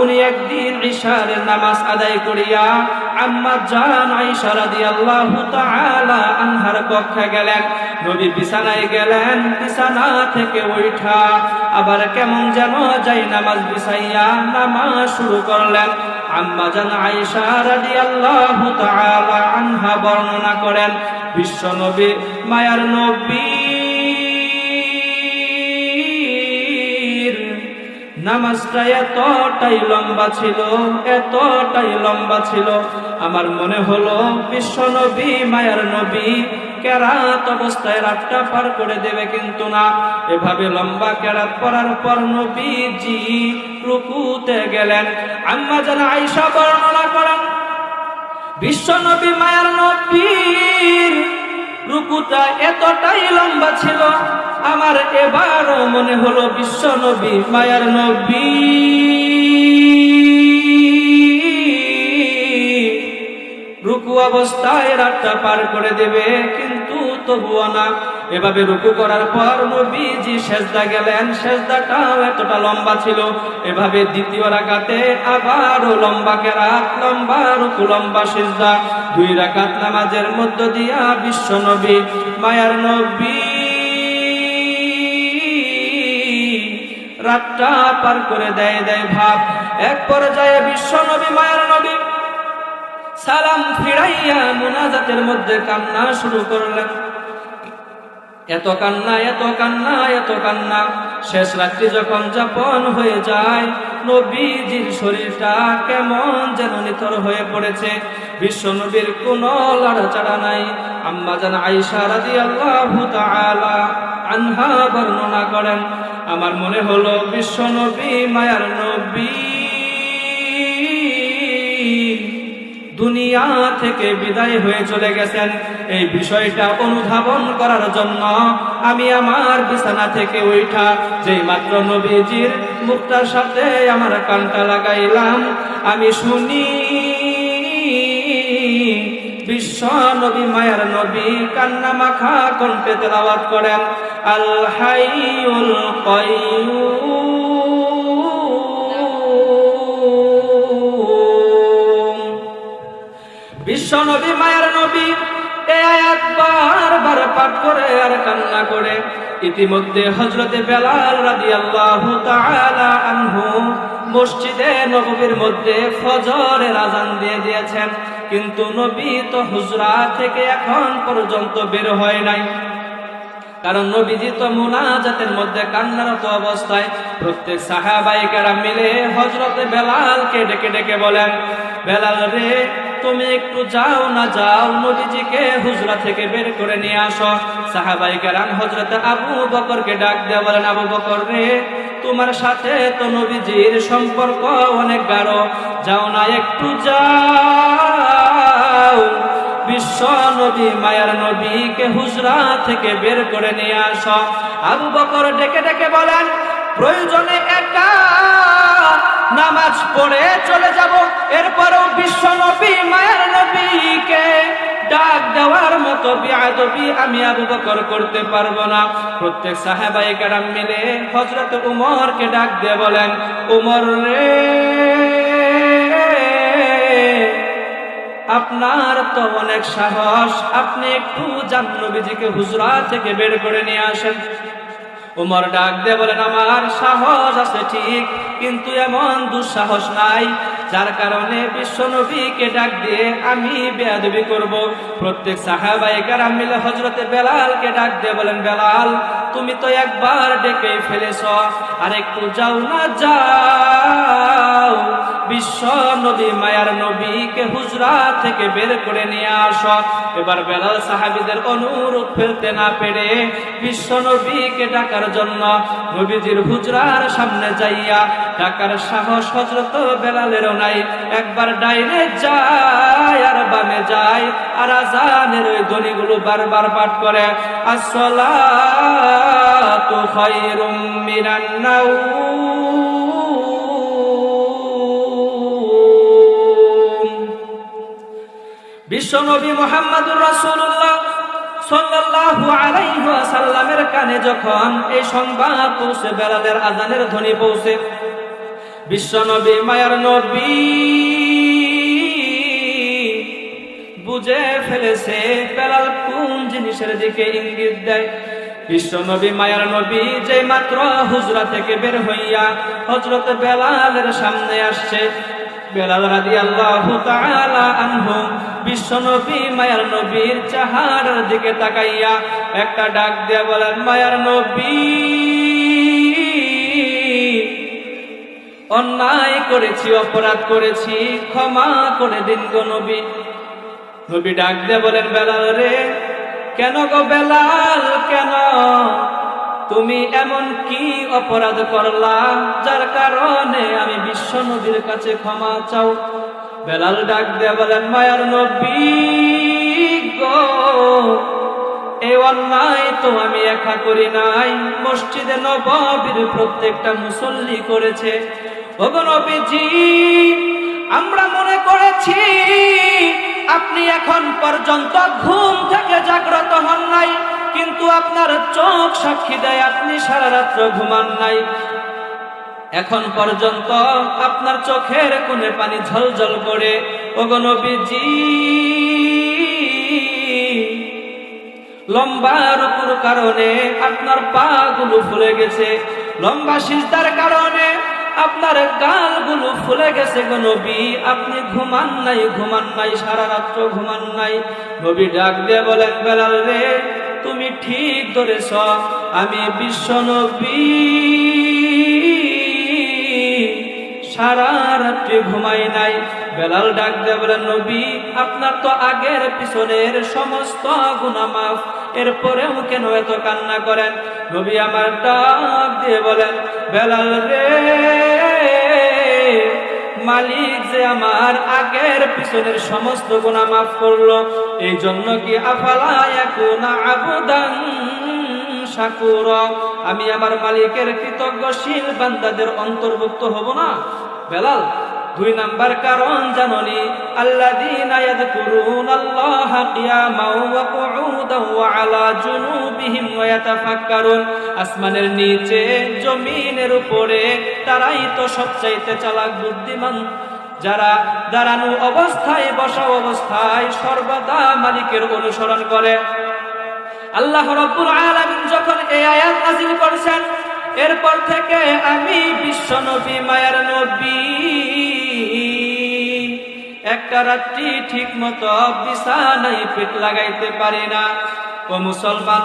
উনি একদিন ঈশারের নামাজ আদায় করিয়া আম্মা জান আয়েশা রাদিয়াল্লাহু তাআলা আনহার কক্ষে গেলেন। নবী বিছানায় গেলেন, বিছানা থেকে উঠা আবার কেমন যেন যাই নামাজ বিছাইয়া নামাজ শুরু করলেন। আম্মা জান আয়েশা রাদিয়াল্লাহু তাআলা আনহা বর্ণনা করেন, বিশ্ব নবী, মায়ার নবী নামাজটা এতটাই লম্বা ছিল, এতটাই লম্বা ছিল। আমার মনে হলো, বিশ্ব নবী, মায়ার নবী, কেরাত অবস্থায় রাতটা পার করে দেবে কিন্তু না। এভাবে লম্বা কেরাত পরার পর নবীজি রুকুতে গেলেন। আম্মা যেন আইসা বর্ণনা করেন, বিশ্ব নবী, মায়ার নবীর রুকুটা এতটাই লম্বা ছিল আমার এবারও মনে হলো বিশ্ব নবী, মায়ার নবী। রুকু অবস্থায় রাতটা পার করে দেবে, কিন্তু তবুও না। এভাবে রুকু করার পর নবীজি সেজদা গেলেন। সেজদাটাও এতটা লম্বা ছিল। এভাবে দ্বিতীয় রাকাতে আবারও লম্বা কেরাত, লম্বা রুকু, লম্বা সেজদা। দুই রাকাত নামাজের মধ্য দিয়া বিশ্ব নবী, মায়ার নবী। রাতটা পার করে দেয় দেয় ভাব। এক পর্যায়ে বিশ্ব নবী, মায়ের নবী সালাম ফিরাইয়া মুনাজাতের মধ্যে কান্না শুরু করলেন। এত কান্না এত কান্না এত কান্না। শেষ রাত্রি যখন যাপন হয়ে যায়, নবীজির শরীরটা কেমন যেন নিথর হয়ে পড়েছে। বিশ্ব নবীর কোন লড়াচড়া নাই। আম্মা জান আইসা রাজি আল্লাহ আনহা বর্ণনা করেন আমার মনে হলো বিশ্ব নবী, মায়ার নবী। দুনিয়া থেকে বিদায় হয়ে চলে গেছেন। এই বিষয়টা অনুধাবন করার জন্য আমি আমার বিছানা থেকে উঠা, যেই মাত্র নবীজির মুখটার সাথে আমার কানটা লাগাইলাম। আমি শুনি বিশ্ব নবী, মায়ার নবী কান্না মাখা কণ্ঠে তেলাওয়াত করেন আল হাইউল বিশ্ব নবী, মায়ের নবী, এ আয়াত পাঠ করে আর কান্না করে। ইতিমধ্যে হজরতে বেলাল তাআলা আনহু মসজিদে নবীর মধ্যে ফজরের আজান দিয়ে দিয়েছেন। কিন্তু নবী তো হুজরা থেকে এখন পর্যন্ত বের হয় নাই। কারণ নবীজি তো মোনাজাতের মধ্যে কান্নারত অবস্থায় প্রত্যেক সাহাবাইকারা মিলে হজরতে বেলালকে ডেকে ডেকে বলেন, বেলাল রে, তুমি একটু যাও না, যাও। নবীজিকে হুজরা থেকে বের করে নিয়ে আসো। সাহাবাইকারাম হজরতে আবু বকরকে ডাক দেওয়া বলেন, আবু বকর রে তোমার সাথে তো নবীজির সম্পর্ক অনেক গাঢ়। যাও না একটু যাও। বিশ্ব নবী, মায়ার নবীকে হুজরা থেকে বের করে নিয়ে আস। আবু বকর ডেকে ডেকে বলেন, প্রয়োজনে নামাজ পড়ে চলে যাব। এরপরেও বিশ্ব নবী, মায়ার নবীকে ডাক দেওয়ার মতো বিয়াদবি আমি আবু বকর করতে পারব না। প্রত্যেক সাহেবাই কারাম মিলে হজরত উমরকে ডাক দিয়ে বলেন, উমর রে, আপনার তো অনেক সাহস। আপনি একটু জাহ্নবীজিকে হুজরা থেকে বের করে নিয়ে আসেন। উমর ডাক দিয়ে আমার সাহস আছে ঠিক কিন্তু এমন দুঃসাহস নাই। যার কারণে বিশ্ব নবীকে ডাক দিয়ে আমি বেয়াদবি করব। প্রত্যেক সাহাবাইকার মিলে হজরতে বেলালকে ডাক দিয়ে বলেন, বেলাল, তুমি তো একবার ডেকে ফেলেছ। আর একটু যাও না, যাও। বিশ্ব নবী, মায়ার নবীকে হুজরা থেকে বের করে নিয়ে আস। এবার বেলাল সাহাবিদের অনুরোধ ফেলতে না পেরে বিশ্ব নবীকে ডাকার জন্য নবীজির হুজরার সামনে যাইয়া ডাকার সাহস হজরত বেলালেরও নাই। একবার ডাইনে যায় আর বামে যায়, আর আজানের ওই ধ্বনিগুলো বারবার পাঠ করে মিনান নাউম বিশ্বনবী মোহাম্মদুর রাসূলুল্লাহ সাল্লাল্লাহু আলাইহি ওয়াসাল্লামের কানে যখন এই সংবাদ পৌঁছে, বেলালের আজানের ধ্বনি পৌঁছে বিশ্বনবী মায়ার নবী। বুঝে ফেলেছে বেলাল কোন জিনিসের দিকে ইঙ্গিত দেয়। বিশ্বনবী মায়ার নবী যে মাত্র হুজরা থেকে বের হইয়া হজরত বেলালের সামনে আসছে। বেলাল রাদি আল্লাহ আনহু বিশ্বনবী মায়ার নবীর চাহারের দিকে তাকাইয়া একটা ডাক দিয়া বলেন, মায়ার নবী। অন্যায় করেছি, অপরাধ করেছি, ক্ষমা করে দিন গো নবী। নবী ডাক দিয়ে বলেন, বেলাল রে, কেন গো বেলাল, কেন? তুমি এমন কি অপরাধ করলা, যার কারণে আমি বিশ্ব নবীর কাছে ক্ষমা চাও? বেলাল ডাক দিয়ে বলেন, মায়ার নবী গো এই অন্যায় তো আমি একা করি নাই। মসজিদে নববীর প্রত্যেকটা মুসল্লি করেছে। আমরা মনে করেছি আপনি এখন পর্যন্ত ঘুম থেকে জাগ্রত হন নাই, কিন্তু আপনার চোখ সাক্ষী দেয় আপনি সারা রাত্র ঘুমান নাই। এখন পর্যন্ত আপনার চোখের কোণে পানি ঝলঝল করে, ওগো নবীজি, লম্বা রুকুর কারণে আপনার পা গুলো ফুলে গেছে, লম্বা সিজদার কারণে আপনার গালগুলো ফুলে গেছে গো নবী। আপনি ঘুমান নাই ঘুমান নাই, সারা রাত্র ঘুমান নাই। নবী ডাক দিয়ে বলেন, বেলাল রে, তুমি ঠিক ধরেছ, আমি বিশ্ব নবী। সারা রাত্রি ঘুমাই নাই। বেলাল ডাক দিয়ে বলেন, নবী, আপনার তো আগের পিছনের সমস্ত গুনাহ মাফ। এরপরেও কেন এত কান্না করেন? নবী আমার ডাক দিয়ে বলেন, বেলাল রে মালিক যে আমার আগের পিছনের সমস্ত গুণা মাফ করল এই জন্য কি আফালায় আমি আমার মালিকের কৃতজ্ঞশীল বান্দাদের অন্তর্ভুক্ত হব না? বেলাল দুই নাম্বার কারণ জাননি, আল্লাযীনা ইয়াযকুরুনাল্লাহা কিয়ামাও ওয়া কুউদাও ওয়া আলা জুনুবিহিম ওয়া ইয়াতাফাক্কারুন। আসমানের নিচে, জমিনের উপরে, তারাই তো সবচাইতে চালাক, বুদ্ধিমান। যারা দাঁড়ানো অবস্থায়, বসা অবস্থায় সর্বদা মালিকের অনুসরণ করে। আল্লাহ রব্বুল আলামিন যখন এই আয়াত নাযিল করেছেন, এরপর থেকে আমি বিশ্ব নবী মায়ার নবী। একটা রাত্রি ঠিক মতো বিছানায় পেট লাগাইতে পারি না। ও মুসলমান